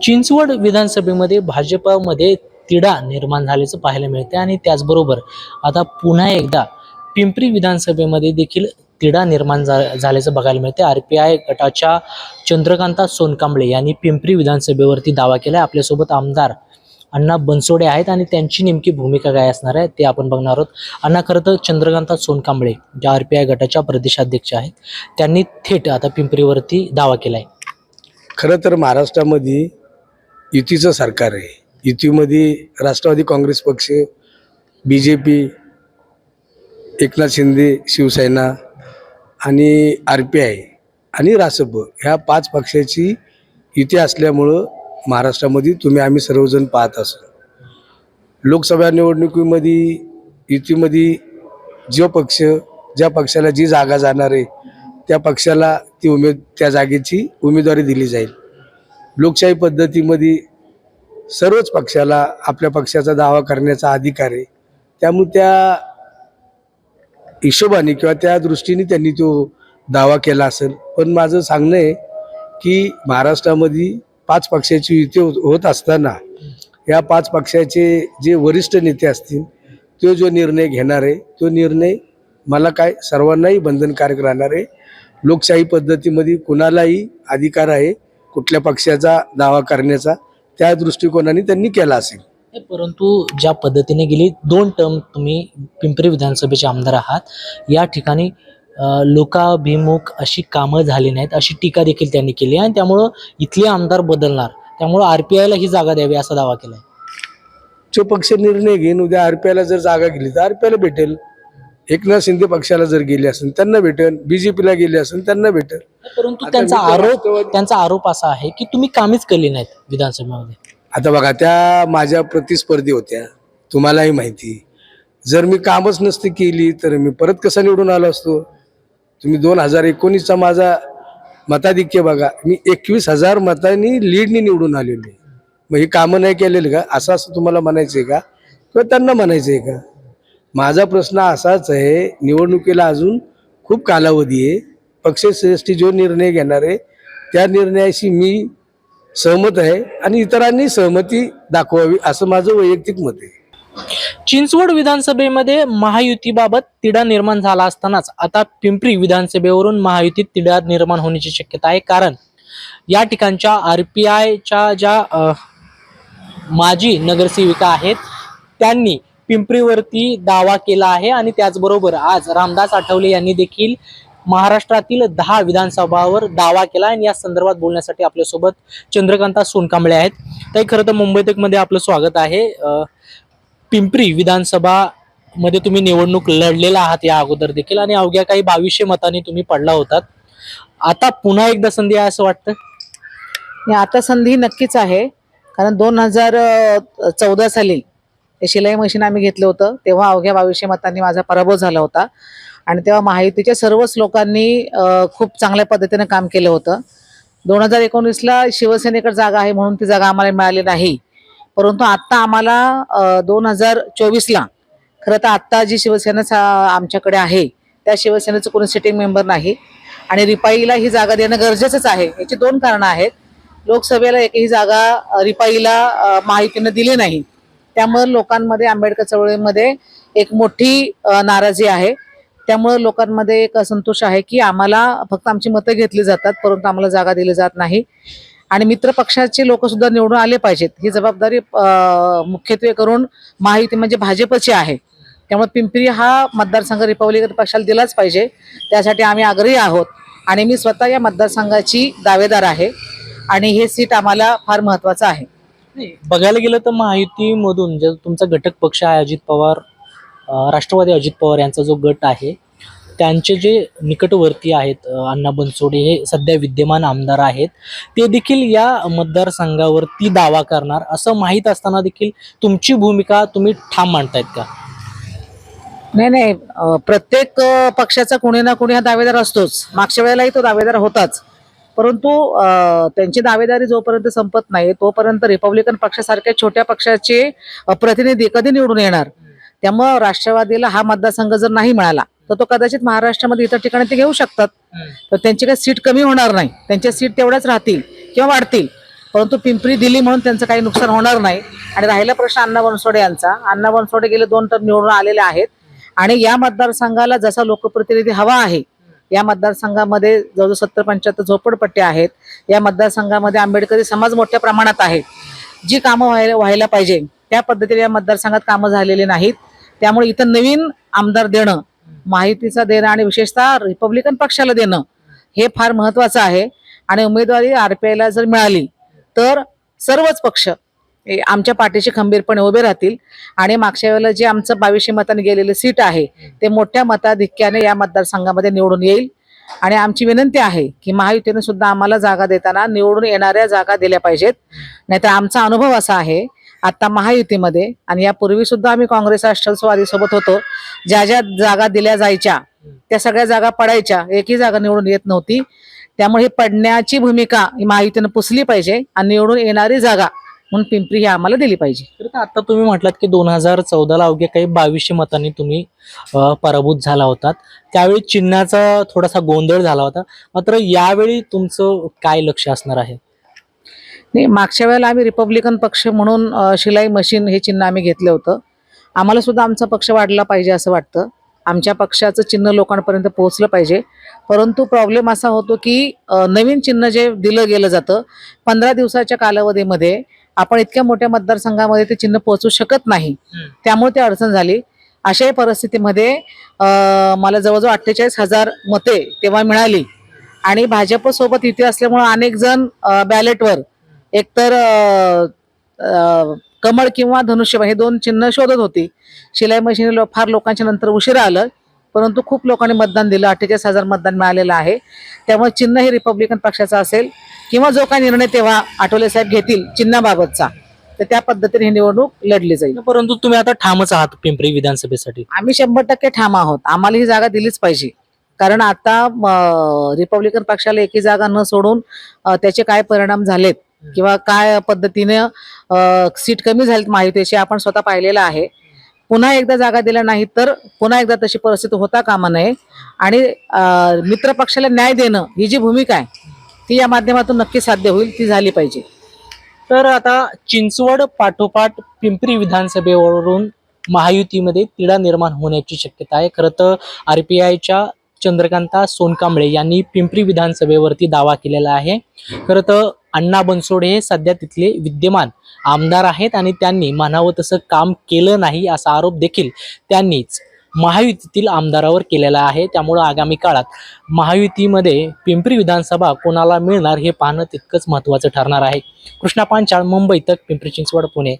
चिंचवड विधानसभेमध्ये भाजपामध्ये तिढा निर्माण झाल्याचं पाहायला मिळते आणि त्याचबरोबर आता पुन्हा एकदा पिंपरी विधानसभेमध्ये देखील तिढा निर्माण झा झाल्याचं बघायला मिळते आर पी आय गटाच्या चंद्रकांता सोनकांबळे यांनी पिंपरी विधानसभेवरती दावा केला आहे आपल्यासोबत आमदार अण्णा बनसोडे आहेत आणि त्यांची नेमकी भूमिका काय असणार आहे ते आपण बघणार आहोत. अण्णा खरं तर चंद्रकांता सोनकांबळे ज्या आर पी आय गटाच्या प्रदेशाध्यक्ष आहेत त्यांनी थेट आता पिंपरीवरती दावा केला आहे खरं तर महाराष्ट्रामध्ये युतीचं सरकार आहे. युतीमध्ये राष्ट्रवादी काँग्रेस पक्ष B J P Eknath Shinde Shiv Sena आणि आर पी आय आणि रासप ह्या पाच पक्षाची युती असल्यामुळं महाराष्ट्रामध्ये तुम्ही आम्ही सर्वजण पाहत असो लोकसभा निवडणुकीमध्ये युतीमध्ये जो पक्ष ज्या पक्षाला जी जागा जाणार आहे त्या पक्षाला ती उमेद त्या जागेची उमेदवारी दिली जाईल. लोकशाही पद्धतीमध्ये सर्वच पक्षाला आपल्या पक्षाचा दावा करण्याचा अधिकार आहे. त्यामुळे त्या हिशोबाने किंवा त्या दृष्टीने त्यांनी तो दावा केला असेल. पण माझं सांगणं आहे की महाराष्ट्रामध्ये पाच पक्षाची युती होत होत असताना या पाच पक्षाचे जे वरिष्ठ नेते असतील तो जो निर्णय घेणार आहे तो निर्णय मला काय सर्वांनाही बंधनकारक राहणार आहे. लोकशाही पद्धतीमध्ये कुणालाही अधिकार आहे कुठल्या पक्षाचा दावा करण्याचा त्या दृष्टिकोनाने त्यांनी केला असेल. परंतु ज्या पद्धतीने गेली दोन टर्म तुम्ही पिंपरी विधानसभेचे आमदार आहात. या ठिकाणी लोकाभिमुख अशी कामं झाली नाहीत अशी टीका देखील त्यांनी केली आणि त्यामुळं इथले आमदार बदलणार. त्यामुळं आर पी आयला ही जागा द्यावी असा दावा केला आहे जो पक्ष निर्णय घेईन उद्या आर पी आयला जर जागा गेली तर आर पी आयला भेटेल. एकनाथ शिंदे पक्षाला जर गेली असेल त्यांना भेटेल. बीजेपीला गेली असेल त्यांना भेटेल. परंतु त्यांचा आरोप त्यांचा आरोप असा आहे की तुम्ही कामीच केली नाहीत विधानसभेमध्ये. आता बघा त्या माझ्या प्रतिस्पर्धी होत्या. तुम्हालाही माहिती. जर मी कामच नसती केली तर मी परत कसा निवडून आलो असतो? तुम्ही दोन हजार एकोणीसचा माझा मताधिक्य बघा. मी एकवीस हजार मतांनी लीडनी निवडून आलेलो आहे. मग ही कामं नाही केलेली का? असं असं तुम्हाला म्हणायचं आहे का? किंवा त्यांना म्हणायचं आहे का? माझा प्रश्न असाच आहे निवडणुकीला अजून खूप कालावधी आहे. पक्षश्रेष्ठी जो निर्णय घेणार आहे त्या निर्णयाशी मी सहमत आहे आणि इतरांनी सहमती दाखवावी असं माझं वैयक्तिक मत आहे. चिंचवड विधानसभेमध्ये महायुतीबाबत तिढा निर्माण झाला असतानाच आता पिंपरी विधानसभेवरून महायुतीत तिढा निर्माण होण्याची शक्यता आहे. कारण या ठिकाणच्या आर पी आयच्या ज्या माजी नगरसेविका आहेत त्यांनी पिंपरीवरती दावा केला आहे आणि त्याचबरोबर आज रामदास आठवले यांनी देखील महाराष्ट्रातील दहा विधानसभावर दावा केला आणि या संदर्भात बोलण्यासाठी आपल्यासोबत चंद्रकांता सोनकांबळे आहेत. ते खरं तर मुंबई तकमध्ये आपलं स्वागत आहे. पिंपरी विधानसभा मध्ये तुम्ही निवडणूक लढलेला आहात या अगोदर देखील आणि अवघ्या काही बावीसशे मतांनी तुम्ही पडला होतात. आता पुन्हा एकदा संधी आहे असं वाटतं? आणि आता संधी नक्कीच आहे. कारण दोन हजार चौदा साली हे शिलाई मशीन आम्ही घेतलं होतं. तेव्हा अवघ्या बावीसशे मतांनी माझा पराभव झाला होता. आणि तेव्हा महायुतीच्या सर्वच लोकांनी खूप चांगल्या पद्धतीनं काम केलं होतं. दोन हजार एकोणीसला शिवसेनेकडे जागा आहे म्हणून ती जागा आम्हाला मिळाली नाही. परंतु आत्ता आम्हाला दोन हजार चोवीसला खरं तर आत्ता जी शिवसेना आमच्याकडे आहे त्या शिवसेनेचं कोणी सिटिंग मेंबर नाही. आणि रिपाईला ही जागा देणं गरजेचंच आहे. याची दोन कारणं आहेत. लोकसभेला एकही जागा रिपाईला माहितीनं दिली नाही. त्यामुळे लोकांमध्ये आंबेडकर चळवळीमध्ये एक मोठी नाराजी आहे. त्यामुळे लोकांमध्ये एक असंतोष आहे की आम्हाला फक्त आमची मतं घेतली जातात परंतु आम्हाला जागा दिली जात नाही. आणि मित्र पक्षाचे लोक सुद्धा निवडून आले पाहिजेत. ही जबाबदारी मुख्यत्वे करून महायुती म्हणजे भाजपची आहे. त्यामुळे पिंपरी हा मतदारसंघ रिपब्लिकन पक्षाला दिलाच पाहिजे. त्यासाठी आम्ही आग्रही आहोत. आणि मी स्वतः या मतदारसंघाची दावेदार आहे. आणि हे सीट आम्हाला फार महत्वाचं आहे. नाही, बघायला गेलं तर महायुतीमधून जे तुमचा घटक पक्ष आहे अजित पवार अं, राष्ट्रवादी अजित पवार यांचा जो गट आहे त्यांचे जे निकटवर्ती आहेत अं, अण्णा बनसोडे हे सध्या विद्यमान आमदार आहेत ते देखील या मतदारसंघावरती दावा करणार. असं माहीत असताना देखील तुमची भूमिका तुम्ही ठाम मांडतायत का? नाही नाही. अं, प्रत्येक अं, पक्षाचा कोणी ना कोणी हा दावेदार असतोच. मागच्या वेळेलाही तो दावेदार होताच. परंतु त्यांची दावेदारी जोपर्यंत संपत नाही तोपर्यंत रिपब्लिकन पक्षासारख्या छोट्या पक्षाचे प्रतिनिधी कधी निवडून येणार? त्यामुळं राष्ट्रवादीला हा मतदारसंघ जर नाही मिळाला तर तो कदाचित महाराष्ट्रामध्ये इतर ठिकाणी ते घेऊ शकतात. तर त्यांची काही सीट कमी होणार नाही. त्यांच्या सीट तेवढ्याच राहतील किंवा वाढतील. परंतु पिंपरी दिली म्हणून त्यांचं काही नुकसान होणार नाही. आणि राहिला प्रश्न अण्णा बनसोडे यांचा. अण्णा बनसोडे गेले दोन टर्म निवडून आलेले आहेत. आणि या मतदारसंघाला जसा लोकप्रतिनिधी हवा आहे या मतदारसंघामध्ये जवळजवळ सत्तर पंच्याहत्तर झोपडपट्ट्या आहेत. या मतदारसंघामध्ये आंबेडकरी समाज मोठ्या प्रमाणात आहे. जी कामं व्हायला व्हायला पाहिजे त्या पद्धतीने या मतदारसंघात कामं झालेली नाहीत. त्यामुळे इथं नवीन आमदार देणं माहितीचा देणं आणि विशेषतः रिपब्लिकन पक्षाला देणं हे फार महत्वाचं आहे. आणि उमेदवारी आर पी आयला जर मिळाली तर सर्वच पक्ष आमच्या पाठीशी खंबीरपणे उभे राहतील. आणि मागच्या वेळेला जे आमचं बावीसशे मतांनी गेलेलं सीट आहे ते मोठ्या मताधिक्याने या मतदारसंघामध्ये निवडून येईल. आणि आमची विनंती आहे की महायुतीने सुद्धा आम्हाला जागा देताना निवडून येणाऱ्या जागा दिल्या पाहिजेत. नाहीतर आमचा अनुभव असा आहे आता महायुतीमध्ये आणि यापूर्वी सुद्धा आम्ही काँग्रेस राष्ट्रवादी सोबत होतो ज्या ज्या जागा दिल्या जायच्या त्या सगळ्या जागा पडायच्या एकही जागा निवडून येत नव्हती. त्यामुळे पडण्याची भूमिका ही महायुतीनं पुसली पाहिजे आणि निवडून येणारी जागा म्हणून पिंपरी ही आम्हाला दिली पाहिजे. तर आता तुम्ही म्हटलात की दोन हजार चौदाला अवघ्या काही बावीसशे मतांनी तुम्ही पराभूत झाला होतात. त्यावेळी चिन्हाचा थोडासा गोंधळ झाला होता. मात्र यावेळी तुमचं काय लक्ष असणार आहे? नाही मागच्या वेळेला आम्ही रिपब्लिकन पक्ष म्हणून शिलाई मशीन हे चिन्ह आम्ही घेतलं होतं. आम्हाला सुद्धा आमचा पक्ष वाढला पाहिजे असं वाटतं. आमच्या पक्षाचं चिन्ह लोकांपर्यंत पोहोचलं पाहिजे. परंतु प्रॉब्लेम असा होतो की नवीन चिन्ह जे दिलं गेलं जातं पंधरा दिवसाच्या कालावधीमध्ये आपण इतक्या मोठ्या मतदारसंघामध्ये ते चिन्ह पोहोचू शकत नाही. त्यामुळे ते अडचण झाली. अशाही परिस्थितीमध्ये मला जवळजवळ अठ्ठेचाळीस हजार मते तेव्हा मिळाली. आणि भाजपसोबत युती असल्यामुळे अनेक जण बॅलेटवर एकतर कमळ किंवा धनुष्यबाण हे दोन चिन्ह शोधत होती. शिलाई मशीन फार लोकांच्या नंतर उशिरा आलं. परंतु खूप लोकांनी मतदान दिलं. अठ्ठेचाळीस हजार मतदान मिळालेलं आहे. त्यामुळे चिन्ह हे रिपब्लिकन पक्षाचं असेल किंवा जो काही निर्णय तेव्हा आठवले साहेब घेतील चिन्हाबाबतचा तर त्या पद्धतीने ही निवडणूक लढली जाईल. परंतु तुम्ही आता ठामच आहात पिंपरी विधानसभेसाठी. आम्ही शंभर टक्के ठाम आहोत. आम्हाला ही जागा दिलीच पाहिजे. कारण आता रिपब्लिकन पक्षाला एकही जागा न सोडून त्याचे काय परिणाम झालेत किंवा काय पद्धतीने सीट कमी झालीत महायुतीची आपण स्वतः पाहिलेलं आहे. पुन्हा एकदा जागा दिल्या नाही तर पुन्हा एकदा तशी परिस्थिती होता कामा नये. आणि मित्र पक्षाला न्याय देणं ही जी भूमिका आहे ती या माध्यमातून नक्की साध्य होईल ती झाली पाहिजे. तर आता चिंचवड पाठोपाठ पिंपरी विधानसभेवरून महायुतीमध्ये तिढा निर्माण होण्याची शक्यता आहे. खरं तर आर पी आयच्या चंद्रकांता सोनकांबळे यांनी पिंपरी विधानसभेवरती दावा केलेला आहे. खरं तर अण्णा बनसोडे हे सध्या तिथले विद्यमान आमदार आहेत आणि त्यांनी म्हणावं तसं काम केलं नाही असा आरोप देखील त्यांनीच महायुतीतील आमदारावर केलेला आहे. त्यामुळं आगामी काळात महायुतीमध्ये पिंपरी विधानसभा कोणाला मिळणार हे पाहणं तितकंच महत्त्वाचं ठरणार आहे. कृष्णा पांचाळ मुंबई तक पिंपरी चिंचवड पुणे.